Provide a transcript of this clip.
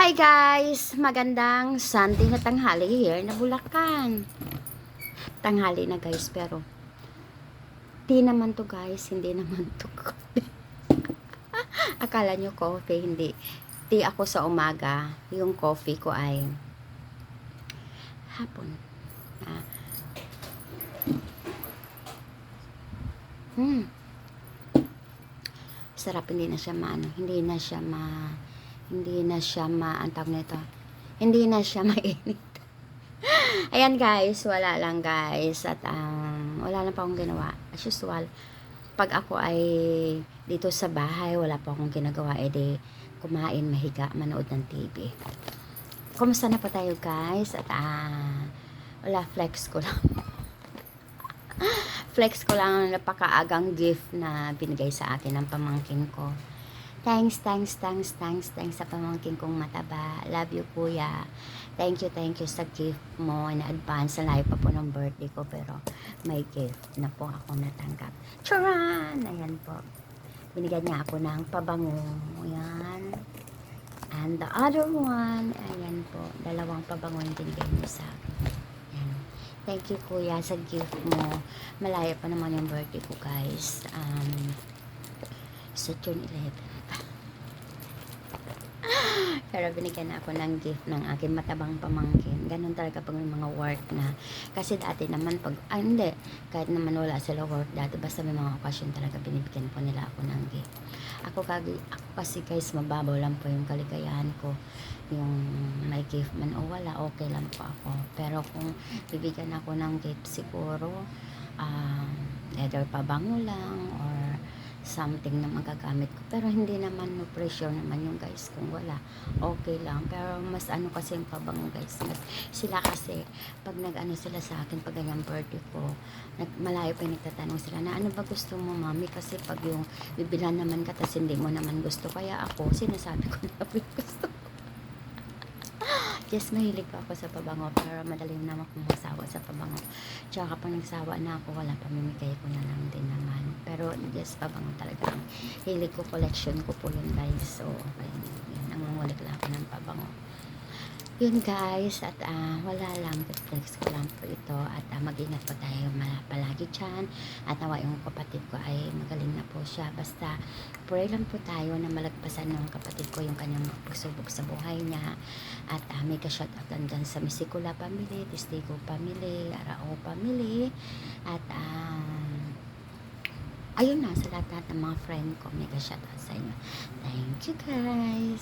Hi guys! Magandang Sunday na tanghali here na Bulacan. Tanghali na guys, pero di naman to guys, hindi naman to coffee. Akala nyo coffee, hindi. Di ako sa umaga, yung coffee ko ay hapon. Ah. Hmm. Sarap, hindi na siya maano, hindi na siya ma hindi na siya ma ang tawag nito? Hindi na siya mainit. Ayan guys wala lang guys. At um, wala lang pa akong ginawa. As usual pag ako ay dito sa bahay wala pa akong ginagawa edi kumain mahiga manood ng TV kumusta na po tayo guys? At ah wala flex ko lang. Flex ko lang ang napakaagang gift na binigay sa akin ng pamangkin ko Thanks, thanks, thanks, thanks, thanks sa pamangkin kong mataba. Love you, kuya. Thank you, thank you sa gift mo in advance. Layo pa po ng birthday ko, pero may gift na po ako natanggap. Charan! Ayan po. Binigyan niya ako ng pabango. Ayan. And the other one, ayan po. Dalawang pabango yung binigay niya sa akin. Thank you, kuya, sa gift mo. Malayo pa naman yung birthday ko, guys. Um, June 11. Pero binigyan ako ng gift ng aking matabang pamangkin. Ganun talaga pag mga work na. Kasi dati naman pag, ah hindi, kahit naman wala sila work dati, basta may mga okasyon talaga binibigyan po nila ako ng gift. Ako, kagi, ako kasi guys, mababaw lang po yung kaligayahan ko. Yung may gift man o wala, okay lang po ako. Pero kung bibigyan ako ng gift, siguro, um, either pabango lang or something na magagamit ko. Pero hindi naman no pressure naman yung guys kung wala. Okay lang. Pero mas ano kasi yung pabango guys. Mas, sila kasi pag nag-ano sila sa akin pag ganyan birthday ko, nag, malayo pa nagtatanong sila na ano ba gusto mo mami? Kasi pag yung bibilan naman ka tas hindi mo naman gusto. Kaya ako sinasabi ko na gusto. Yes, mahilig pa ako sa pabango pero madali naman akong masawa sa pabango. Tsaka kapag nagsawa na ako, wala pamimigay ko na lang din naman. Pero yes, pabango talaga. Hilig ko, collection ko po yun guys. So, okay. Yun, nangungulik lang ako ng pabango. Yun guys, at ah, wala lang, flex ko lang po ito. At ah, mag-ingat po tayo palagi dyan. At nawa yung kapatid ko ay magaling na po siya. Basta pray lang po tayo na malagpasan ng kapatid ko yung kanyang pagsubok sa buhay niya. At uh, may ka-shout out lang dyan sa Misikula family, Testigo family, Arao family. At ah, ayun na sa lahat-lahat ng mga friend ko may ka-shout out sa inyo. Thank you guys